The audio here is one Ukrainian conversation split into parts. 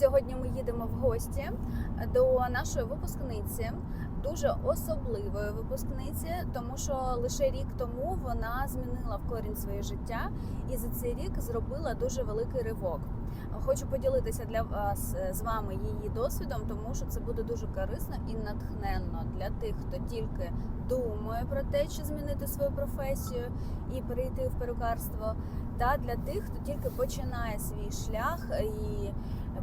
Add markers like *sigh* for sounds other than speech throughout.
Сьогодні ми їдемо в гості до нашої випускниці, дуже особливої випускниці, тому що лише рік тому вона змінила в корінь своє життя і за цей рік зробила дуже великий ривок. Хочу поділитися для вас з вами її досвідом, тому що це буде дуже корисно і натхненно для тих, хто тільки думає про те, чи змінити свою професію і перейти в перукарство, та для тих, хто тільки починає свій шлях і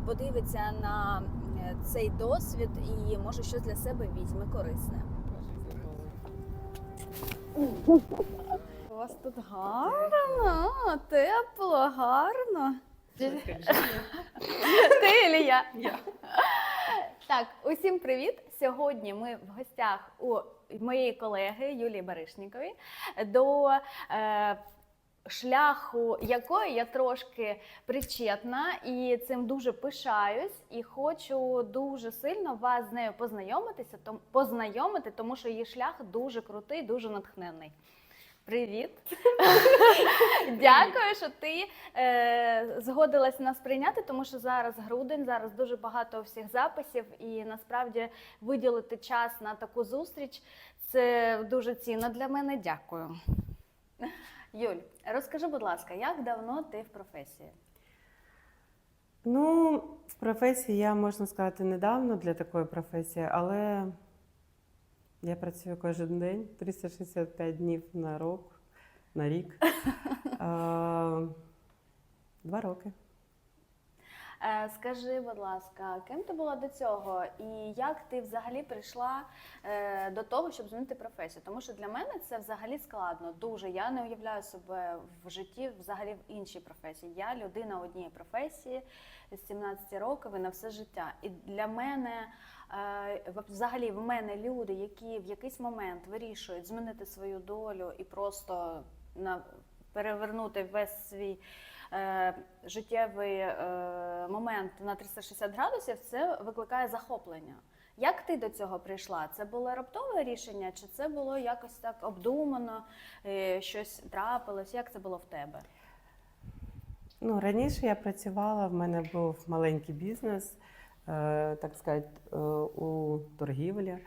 подивиться на цей досвід і може щось для себе візьме корисне. У вас тут гарно, тепло, гарно. Ти Ілія? Я. Так, усім привіт! Сьогодні ми в гостях у моєї колеги Юлії Баришнікової до е, шляху якої я трошки причетна і цим дуже пишаюсь, і хочу дуже сильно вас з нею познайомитися, том, познайомити, тому що її шлях дуже крутий, дуже натхненний. Привіт! Дякую, що ти е, згодилась нас прийняти, тому що зараз грудень, зараз дуже багато всіх записів, і насправді виділити час на таку зустріч це дуже цінно для мене. Дякую. Юль, розкажи, будь ласка, як давно ти в професії? Ну, в професії я можна сказати недавно для такої професії, але я працюю кожен день, 365 днів на рок, на рік. *laughs* Два роки. Е, Скажи, будь ласка, ким ти була до цього, і як ти взагалі прийшла е, до того, щоб змінити професію? Тому що для мене це взагалі складно. Дуже я не уявляю себе в житті взагалі в іншій професії. Я людина однієї професії з 17 років і на все життя. І для мене е, взагалі в мене люди, які в якийсь момент вирішують змінити свою долю і просто на перевернути весь свій життєвий е, момент на 360 градусів, це викликає захоплення. Як ти до цього прийшла? Це було раптове рішення, чи це було якось так обдумано, е, щось трапилось? Як це було в тебе? Ну, раніше я працювала, в мене був маленький бізнес, е, так сказати, е, у торгівлі.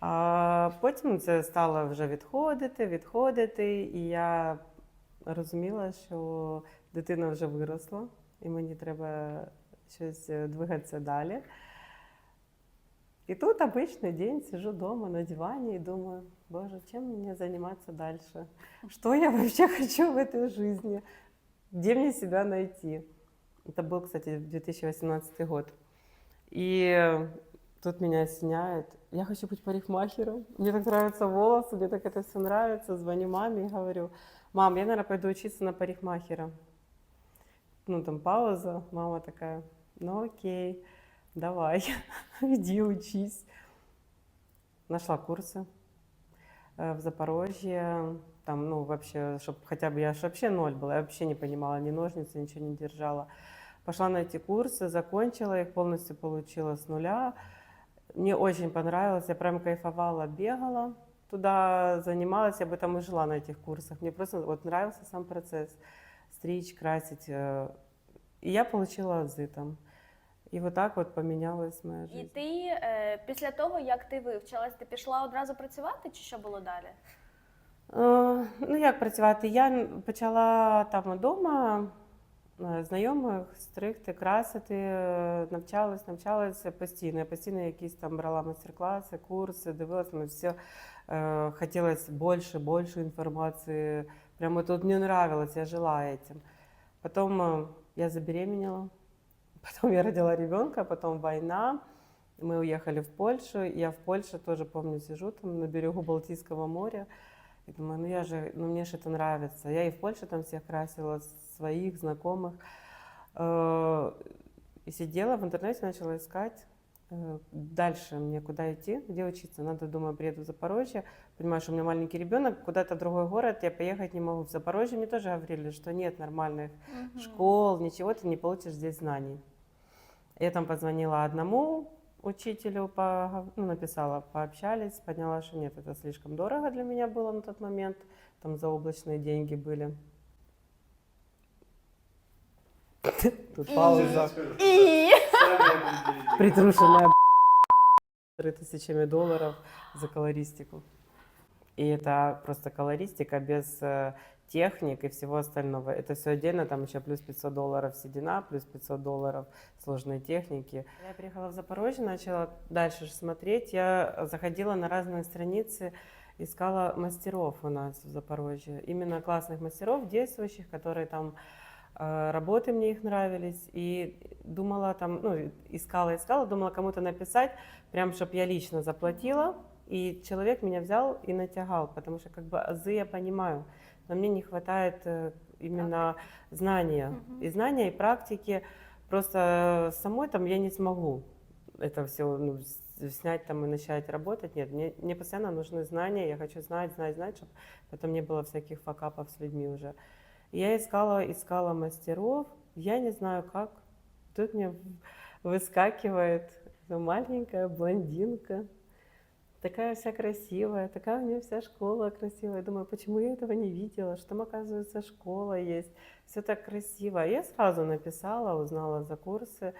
А потім це стало вже відходити, відходити, і я розуміла, що дитина вже виросла, і мені треба щось е, двигатися далі. И тут обычный день, сижу дома на диване и думаю, боже, чем мне заниматься дальше? Что я вообще хочу в этой жизни? Где мне себя найти? Это был, кстати, 2018 год. И тут меня осеняет. Я хочу быть парикмахером. Мне так нравятся волосы, мне так это все нравится. Звоню маме и говорю, мам, я, наверное, пойду учиться на парикмахера. Ну, там пауза. Мама такая, ну окей, давай, *laughs* иди учись. Нашла курсы э, в Запорожье. Там, ну, вообще, чтобы хотя бы я ж вообще ноль была, я вообще не понимала ни ножницы, ничего не держала. Пошла на эти курсы, закончила их, полностью получила с нуля. Мне очень понравилось, я прям кайфовала, бегала туда, занималась, я бы там и жила на этих курсах. Мне просто вот нравился сам процесс, стричь, красить. э, И я получила азы там. И вот так вот поменялась моя І ти е, після того, як ти вивчилась, ти пішла одразу працювати, чи що було далі? Е, Ну, як працювати? Я почала там вдома знайомих стригти, красити, навчалась, навчалася постійно. Я постійно якісь там брала майстер-класи, курси, дивилась на все. Е, Хотілося більше, більше інформації. Прямо тут мне нравилось, я жила этим. Потом э, я забеременела, *laughs* потом я родила ребенка, потом война. Мы уехали в Польшу. Я в Польше тоже, помню, сижу там на берегу Балтийского моря. И думаю, ну я же, ну мне же это нравится. Я и в Польше там всех красила, своих, знакомых. Э, И сидела в интернете, начала искать. э, Дальше мне куда идти, где учиться. Надо, думаю, приеду в Запорожье. Понимаю, что у меня маленький ребенок, куда-то в другой город, я поехать не могу. В Запорожье мне тоже говорили, что нет нормальных школ, ничего ты не получишь здесь знаний. Я там позвонила одному учителю, по, ну, написала, пообщались, поняла, что нет, это слишком дорого для меня было на тот момент, там заоблачные деньги были. *laughs* Тут пауза. Це *laughs* притрушенная *laughs* тысячами долларов за колористику. И это просто колористика без э, техник и всего остального. Это все отдельно, там еще плюс 500 долларов седина, плюс 500 долларов сложной техники. Я приехала в Запорожье, начала дальше смотреть. Я заходила на разные страницы, искала мастеров у нас в Запорожье. Именно классных мастеров, действующих, которые там э, работы мне их нравились. И думала там, ну, искала, искала, думала кому-то написать, прям, чтобы я лично заплатила. И человек меня взял и натягал, потому что как бы азы я понимаю, но мне не хватает э, именно знания. Мгм. И знания, и практики. Просто самой там я не смогу это все ну, снять там и начать работать. Нет, мне, мне постоянно нужны знания, я хочу знать, знать, знать, чтобы потом не было всяких факапов с людьми уже. Я искала, искала мастеров, я не знаю как. Тут мне выскакивает эта маленькая блондинка, такая вся красивая, такая у нее вся школа красивая. Думаю, почему я этого не видела, что там, оказывается, школа есть, все так красиво. Я сразу написала, узнала за курсы,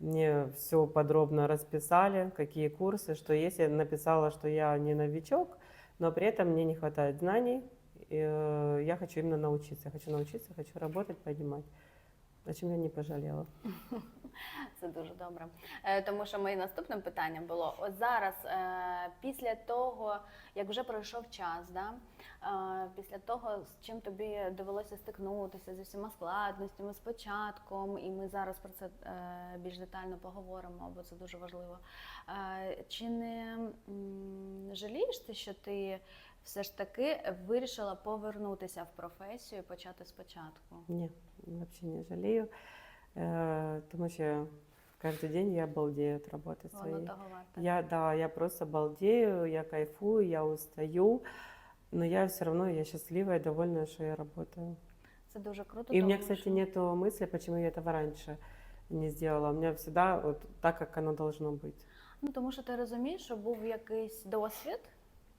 мне все подробно расписали, какие курсы, что есть. Я написала, что я не новичок, но при этом мне не хватает знаний. э, я хочу именно научиться. Я хочу научиться, хочу работать, понимать. О чем я не пожалела. Це дуже добре. Е, Тому що моє наступним питанням було: от зараз, е, після того, як вже пройшов час, да, е, після того, з чим тобі довелося стикнутися зі всіма складностями, з початком, і ми зараз про це більш детально поговоримо, бо це дуже важливо. Чи не жалієш ти, що ти все ж таки вирішила повернутися в професію і почати спочатку? Ні, вообще не жалею. Э, Тому що кожен день я балдею від роботи Воно своєї. того варте. Я, да, я просто балдею, я кайфую, я устаю, но я все равно, я счастлива и довольна, что я работаю. Це дуже круто. И у меня, тому кстати, що- нету мысли, почему я этого раньше не сделала. У меня всегда вот так, как оно должно быть. Ну тому що ти розумієш, що був якийсь досвід,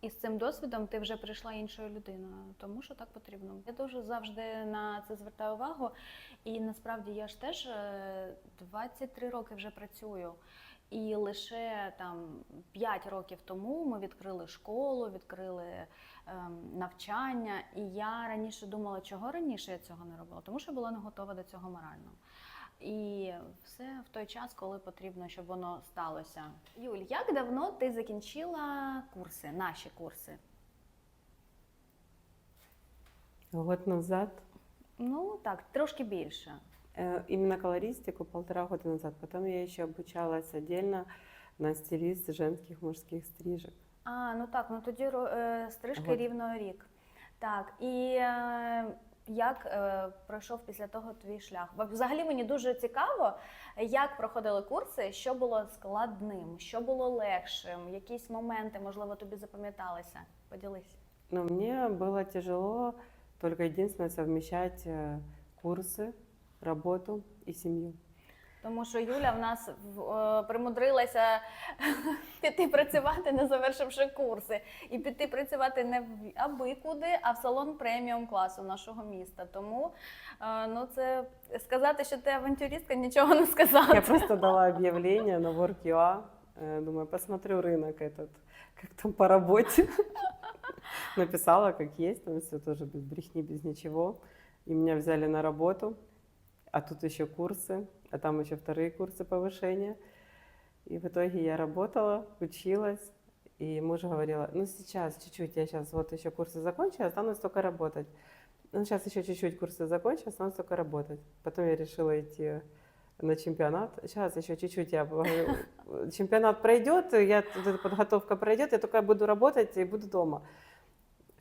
і з цим досвідом ти вже прийшла іншою людиною, тому що так потрібно. Я дуже завжди на це звертаю увагу. І насправді я ж теж е, 23 роки вже працюю. І лише там 5 років тому ми відкрили школу, відкрили ем, навчання. І я раніше думала, чого раніше я цього не робила, тому що була не готова до цього морально. І все в той час, коли потрібно, щоб воно сталося. Юль, як давно ти закінчила курси, наші курси? Год назад, Ну так, трошки більше. э, именно колористику полтора года назад. Потом я еще обучалась отдельно на стилист женских мужских стрижек. А, ну так, ну тоді е, стрижки Год. рівно рік. Так, і е, як е, пройшов після того твій шлях? Бо Взагалі мені дуже цікаво, як проходили курси, що було складним, що було легшим, якісь моменти, можливо, тобі запам'яталися. Поділись. Но мне было тяжело только единственное совмещать э, курсы, работу и семью. Тому що Юля в нас в- е, примудрилася *laughs* піти працювати, не завершивши курси, і піти працювати не в аби куди, а в салон преміум класу нашого міста. Тому е, ну це сказати, що ти авантюристка, нічого не сказати. Я просто дала объявление на Work.ua. э, Думаю, посмотрю рынок этот, как там по работе. *laughs* Написала, как есть, там все тоже без брехни, без ничего. И меня взяли на работу, а тут еще курсы, а там еще вторые курсы повышения. И в итоге я работала, училась, и муж говорила, ну сейчас, чуть-чуть, я сейчас вот еще курсы закончу, останусь только работать. Ну, сейчас еще чуть-чуть курсы закончу, останусь только работать. Потом я решила идти на чемпионат. Сейчас еще чуть-чуть я говорю, *laughs* чемпионат пройдет, я вот эта подготовка пройдет, я только буду работать и буду дома.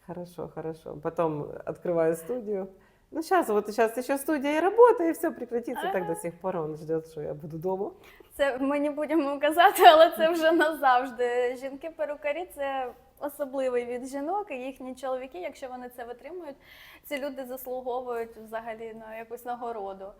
Хорошо, хорошо. Потом открываю студию. Ну, сейчас, вот сейчас еще студия и работа, и все прекратится. Ага. так до сих пор он ждет, що я буду вдома. Це ми не будемо казати, але це вже назавжди. Жінки-перукарі це особливий від жінок і їхні чоловіки, якщо вони це витримують, ці люди заслуговують взагалі на якусь нагороду.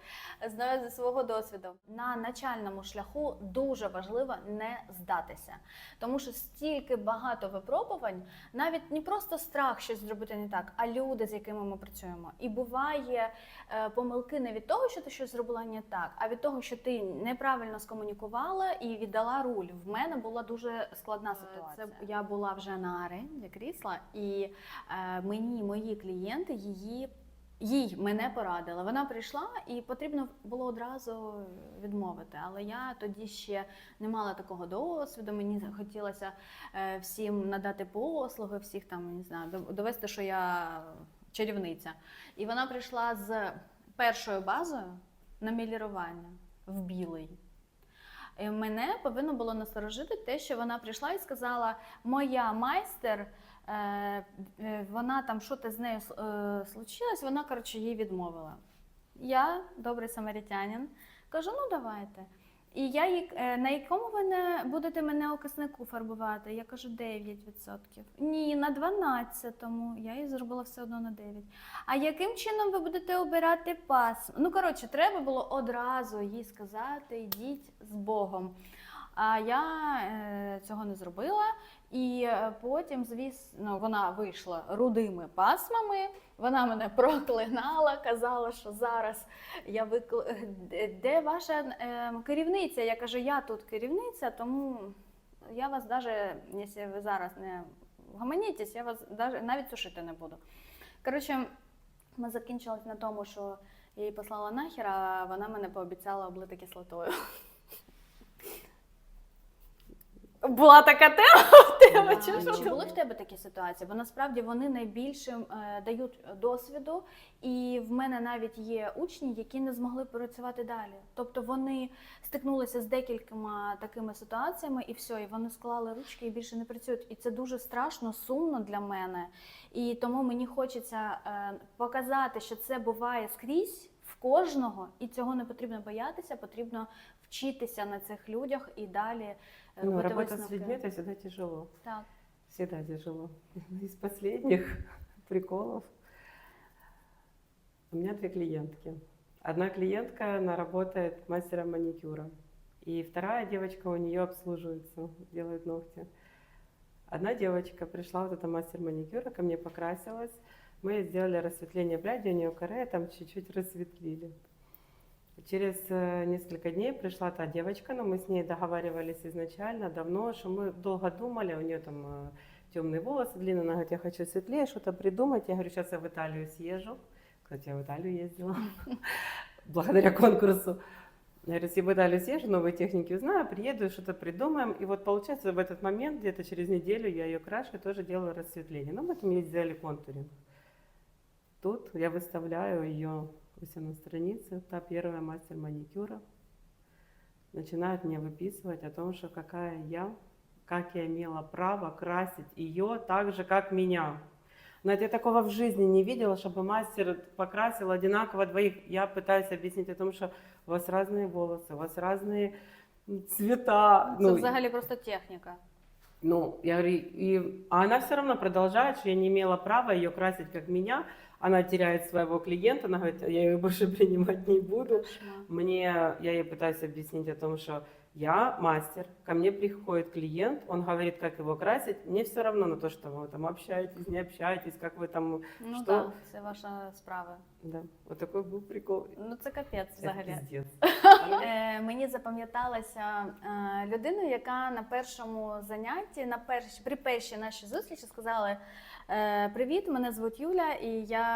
Знаю зі свого досвіду. На начальному шляху дуже важливо не здатися, тому що стільки багато випробувань, навіть не просто страх щось зробити не так, а люди, з якими ми працюємо. І буває е, помилки не від того, що ти щось зробила не так, а від того, що ти неправильно скомунікувала і віддала руль. В мене була дуже складна ситуація. Це я була вже на аренді крісла, і е, мені мої клієнти її. Їй мене порадила. Вона прийшла і потрібно було одразу відмовити. Але я тоді ще не мала такого досвіду. Мені хотілося е, всім надати послуги, всіх там не знаю, довести, що я чарівниця. І вона прийшла з першою базою на мілірування в білий. Мене повинно було насторожити те, що вона прийшла і сказала: моя майстер, е, е, вона там що то з нею е, случилось, вона коротше їй відмовила. Я, добрий самарітянин, кажу: ну давайте. І я їй, е, на якому ви не будете мене окиснику фарбувати? Я кажу 9%. Ні, на 12-му. Я її зробила все одно на 9. А яким чином ви будете обирати пас? Ну, коротше, треба було одразу їй сказати, йдіть з Богом. А я е, цього не зробила. І е, потім, звісно, вона вийшла рудими пасмами. Вона мене *laughs* проклинала, казала, що зараз я викл... Де- Де ваша е, керівниця? Я кажу, я тут керівниця, тому я вас навіть, якщо ви зараз не гаманітесь, я вас навіть сушити не буду. Коротше, ми закінчились на тому, що я її послала нахер, а вона мене пообіцяла облити кислотою. *laughs* Була така тема в тебе, Да. чи що? Чи були в тебе такі ситуації? Бо насправді вони найбільше е, дають досвіду, і в мене навіть є учні, які не змогли працювати далі. Тобто вони стикнулися з декількома такими ситуаціями, і все, і вони склали ручки і більше не працюють. І це дуже страшно, сумно для мене. І тому мені хочеться е, показати, що це буває скрізь в кожного, і цього не потрібно боятися, потрібно вчитися на цих людях і далі Ну, робити работа с людьми это всегда тяжело. Так. Всегда тяжело. Из последних *laughs* приколов. У меня две клиентки. Одна клиентка, она работает мастером маникюра. И вторая девочка у нее обслуживается, делает ногти. Одна девочка пришла, вот эта мастер маникюра, ко мне покрасилась. Мы сделали рассветление бляди, у нее каре, там чуть-чуть рассветлили. Через э, несколько дней пришла та девочка, но мы с ней договаривались изначально, давно, что мы долго думали, у нее там темные волосы длинные, она говорит, я хочу светлее, что-то придумать. Я говорю, сейчас я в Италию съезжу. Кстати, я в Италию ездила *laughs* благодаря конкурсу. Я говорю, если в Италию съезжу, новые техники узнаю, приеду, что-то придумаем. И вот получается в этот момент, где-то через неделю я ее крашу и тоже делаю рассветление. Ну, мы там ей сделали контуринг. Тут я выставляю ее себя на странице, та первая мастер маникюра. Начинает мне выписывать о том, что какая я, как я имела право красить ее так же, как меня. Но я такого в жизни не видела, чтобы мастер покрасил одинаково двоих. Я пытаюсь объяснить о том, что у вас разные волосы, у вас разные цвета. Це Ну, взагалі просто техніка. ну, я говорю, и а она все равно продолжает, что я не имела права ее красить как меня. Она теряет своего клиента, она говорит, я ее больше принимать *laughs* не буду. Кошмар. Мне, я ей пытаюсь объяснить о том, что я мастер, ко мне приходит клиент, он говорит, как его красить, мне все равно на то, что вы там общаетесь, не общаетесь, как вы там, Ну Що? так, це ваша справа. да, вот такой был прикол. Ну це капець Это взагалі. пиздец. Е, мені запам'яталася е, людина, яка на першому занятті, на перші, при першій нашій зустрічі сказала: е, Привіт, мене звуть Юля, і я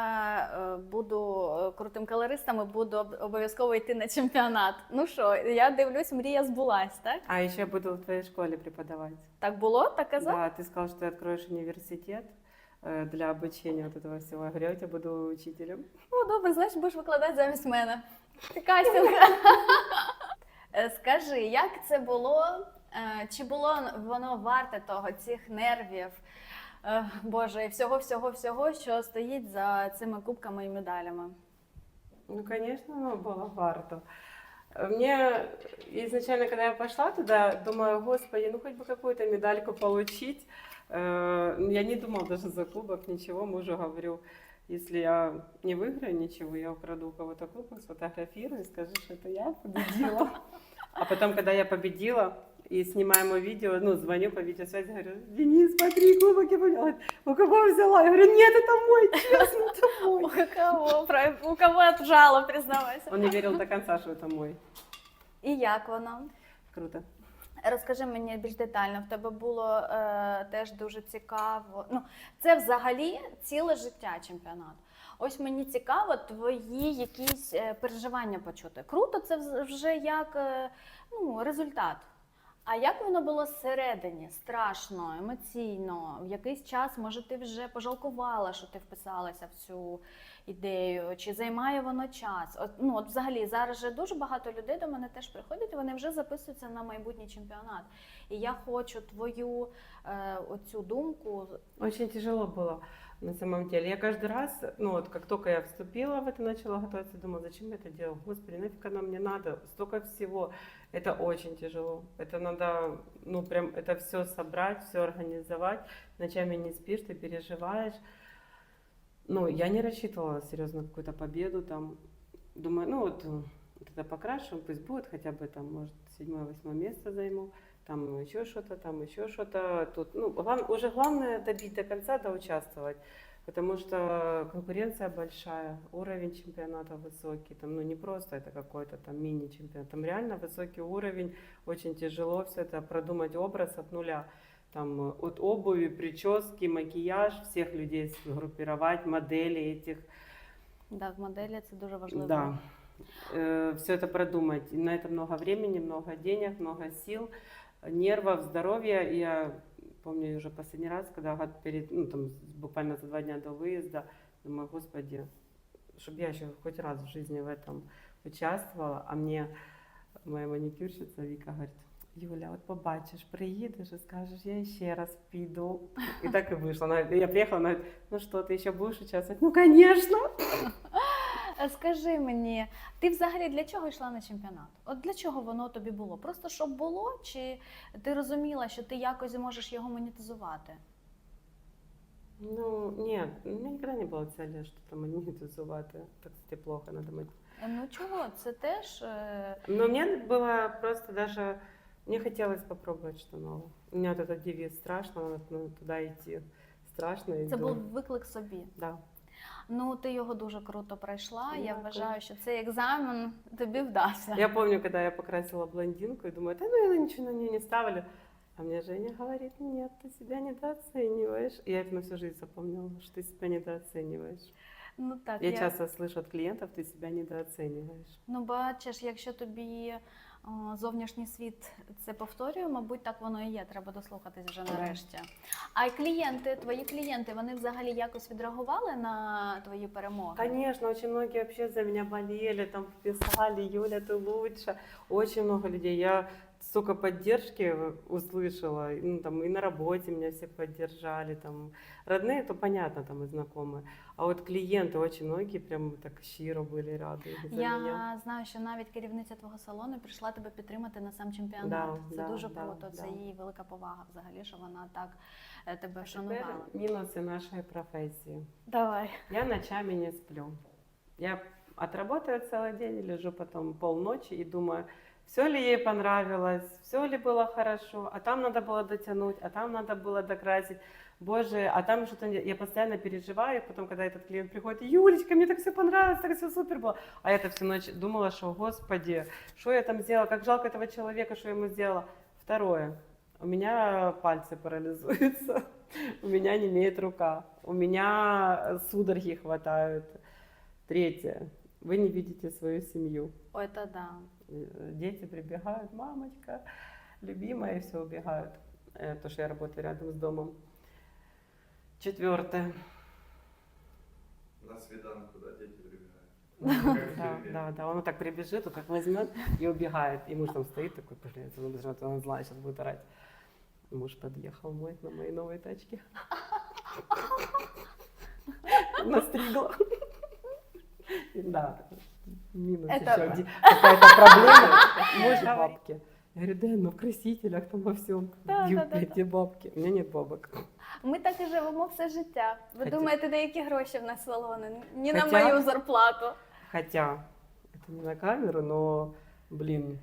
е, буду е, крутим колористом і буду об- обов'язково йти на чемпіонат. Ну що, я дивлюсь, мрія збулась, так? А еще я буду в твоей школе преподавать. Так було, так казав? Да, ты сказал, что ты откроешь университет э, для обучения вот этого всего. Я говорю, я у тебя буду учителем. Ну, добре, значить, будеш викладати замість мене. Ти кастинг. *laughs* Е, Скажи, як це було? Е, Чи було воно варте того, цих нервів? е, Боже, і всього, всього, всього, що стоїть за цими кубками і медалями? Ну, конечно, оно было варто. Мне изначально, когда я пошла туда, думаю, господи, ну хоть бы какую-то медальку получить. Э, Я не думал даже за кубок, ничего. Мужу говорю, если я не выиграю ничего, я украду у кого-то кубок, сфотографирую и скажу, что это я победила. А потом, когда я победила, и снимаем видео, ну, звоню по видеосвязи, говорю, Денис, смотри, кубок я говорит, У кого взяла? Я говорю, нет, это мой, честно, это У мой. кого, про- у кого отжала, признавайся. Он не верил до конца, что это мой. І як воно? Круто. Розкажи мені більш детально. В тебе було е, теж дуже цікаво. Ну, це взагалі ціле життя чемпіонат. Ось мені цікаво твої якісь е, переживання почути. Круто, це вже як е, ну, результат. А як воно було зсередині? Страшно, емоційно. В якийсь час, може, ти вже пожалкувала, що ти вписалася в цю ідею, чи займає воно час? От, ну, от взагалі зараз же дуже багато людей до мене теж приходять, і вони вже записуються на майбутній чемпіонат. І я хочу твою е, оцю думку. Очень тяжело было на самом деле. Я каждый раз, ну вот как только я вступила в это, начала готовиться, думала, зачем я это делаю? Господи, нафиг оно мне надо? Столько всего. Это очень тяжело. Это надо, ну прям это все собрать, все организовать. Ночами не спишь, ты переживаешь. Ну, я не рассчитывала серьезно какую-то победу там. Думаю, ну вот, вот это покрашу, пусть будет хотя бы там, может, седьмое-восьмое место займу там еще что-то, там еще что-то. Тут, ну, глав- уже главное добить до конца, да участвовать, потому что конкуренция большая, уровень чемпионата высокий, там, ну, не просто это какой-то там мини-чемпионат, там реально высокий уровень, очень тяжело все это продумать образ от нуля. Там э, от обуви, прически, макияж, всех людей сгруппировать, модели этих, Да, в моделі це дуже важливо. да. все это продумать. И на это много времени, много денег, много сил, нервов, здоровья. Я помню уже последний раз, когда год перед, ну, там, буквально за два дня до выезда, думаю, господи, чтобы я еще хоть раз в жизни в этом участвовала. А мне моя маникюрщица Вика говорит, Юля, от побачиш, приїдеш і скажеш, я ще раз піду. І так і вийшло. Вона- Я приїхала, вона говорить, ну що, ти ще будеш участвувати? Ну, звісно. Е, Скажи мені, ти взагалі для чого йшла на чемпіонат? От для чого воно тобі було? Просто щоб було, чи ти розуміла, що ти якось зможеш його монетизувати? Ну, нет, у меня никогда не было цели что-то монетизувати. Так, кстати, плохо, надо мать. Е, Ну чого? Це теж е, Но мне было просто даже... Мне хотелось попробовать что новое. У меня вот этот девиз «Страшно, надо ну, туда идти». Страшно, иду. це був виклик собі. Да. Ну ти його дуже круто пройшла. Я Дякую. вважаю, що цей екзамен тобі вдався. Я помню, когда я покрасила блондинку и думаю, да ну я ничего на нее не ставлю. А мне Женя говорит, нет, ты себя недооцениваешь. И я это на всю жизнь запомнила, что ты себя недооцениваешь. Ну так Я часто слышу от клиентов, ты себя недооцениваешь. Ну, бачиш, якщо тобі о, зовнішній світ це повторює, мабуть, так воно і є. Треба дослухатись вже нарешті. А й клієнти, твої клієнти, вони взагалі якось відреагували на твої перемоги? Конечно, очень многие вообще за меня болели, там писали, Юля, ты лучше. Очень много людей. Я столько поддержки услышала, ну, там, и на работе меня все поддержали, там, родные, то понятно, там, и знакомые. А вот клиенты очень многие прям так щиро были рады за Я меня. знаю, що навіть керівниця твого салону прийшла тебе підтримати на сам чемпіонат. Да, це да, дуже да, круто. Це да. їй велика повага взагалі, що вона так е, тебе Теперь вшанувала. минусы нашей профессии. Давай. Я ночами не сплю. Я отработаю целый день, лежу потом полночи и думаю, все ли ей понравилось, все ли было хорошо, а там надо было дотянуть, а там надо было докрасить. Боже, а там что-то я постоянно переживаю, потом, когда этот клиент приходит, Юлечка, мне так все понравилось, так все супер было. А я-то всю ночь думала, что, господи, что я там сделала, как жалко этого человека, что я ему сделала. Второе, у меня пальцы парализуются, у меня не имеет рука, у меня судороги хватают. Третье, вы не видите свою семью. Ой, та да. Дети прибегают, мамочка, любимая, и все убегают. То, что я работаю рядом с домом. Четвертое. На свиданку, да, дети прибегают. Да, да, да, он вот так прибежит, вот так возьмет и убегает. И муж там стоит такой, блин, он, он, он знает, сейчас будет орать. Муж подъехал мой на моей новой тачке. *laughs* Настригла. *laughs* Да, минус Это- еще один. Какая-то проблема. Муж в Давай. бабке. Я говорю, Дэн, ну в красителях там во всем. Да, где, да, да, где бабки? У меня нет бабок. Ми так і живемо все життя. Ви Хотя- думаєте, деякі гроші в нас салони? Ні на Хотя- мою зарплату. Хотя, это не на камеру, но, блин,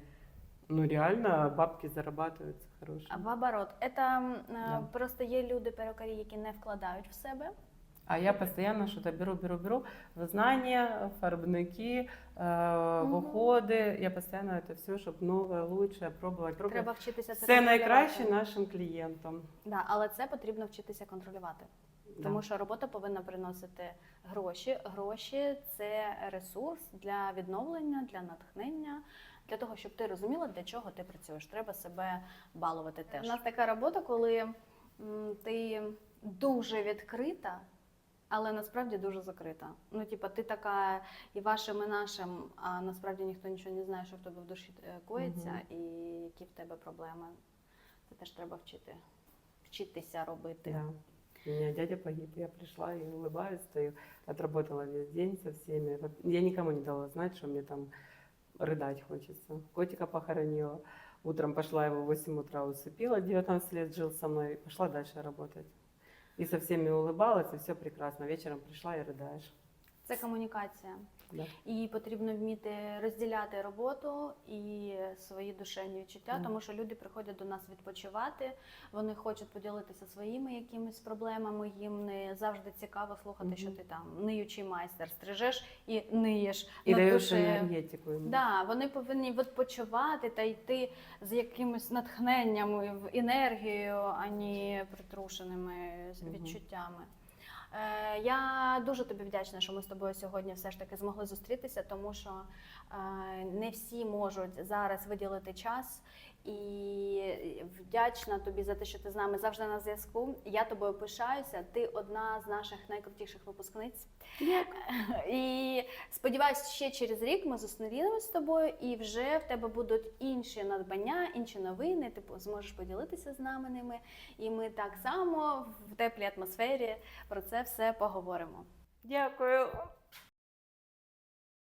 ну реально бабки зарабатываются хорошие. А в оборот, це м, е, Да. просто є люди перукарі, які не вкладають в себе. А я постоянно что-то беру, беру, беру. В знания, фарбники, э, в Мгм. уходи. Я постоянно это все, чтобы новое, лучшее, пробовать, пробовать. Треба вчитися це Все контролювати. найкраще нашим клієнтам. Да, але це потрібно вчитися контролювати. Да. Тому що робота повинна приносити гроші. Гроші це ресурс для відновлення, для натхнення, для того, щоб ти розуміла, для чого ти працюєш. Треба себе балувати теж. У нас така робота, коли м, ти дуже відкрита. Але насправді дуже закрита. Ну, типа, ти така і вашим, і нашим, а насправді ніхто нічого не знає, що в тебе в душі е, коїться, Мгм. і які в тебе проблеми. Це теж треба вчити, вчитися робити. Да. У меня дядя погиб, я пришла и улыбаюсь, стою, отработала весь день со всеми. Вот Я никому не дала знать, что мне там рыдать хочется. Котика похоронила. Утром пошла его в 8 утра усыпила, 19 лет жил со мной, пошла дальше работать. И со всеми улыбалась, и все прекрасно. Вечером пришла и рыдаешь. Це комунікація. Да. І потрібно вміти розділяти роботу і свої душевні відчуття, Мгм. тому що люди приходять до нас відпочивати, вони хочуть поділитися своїми якимись проблемами. Їм не завжди цікаво слухати, що ти там ниючий майстер, стрижеш і ниєш душею. энергетику ему. Да, вони повинні відпочивати та йти з якимось натхненням в енергію, а не притрушеними Мгм. відчуттями. Е, я дуже тобі вдячна, що ми з тобою сьогодні все ж таки змогли зустрітися, тому що е, не всі можуть зараз виділити час. І вдячна тобі за те, що ти з нами завжди на зв'язку. Я тобою пишаюся. Ти одна з наших найкрутіших випускниць. *laughs* І сподіваюся, ще через рік ми зустрінемось з тобою, і вже в тебе будуть інші надбання, інші новини. Ти зможеш поділитися з нами ними. І ми так само в теплій атмосфері про це все поговоримо. Дякую.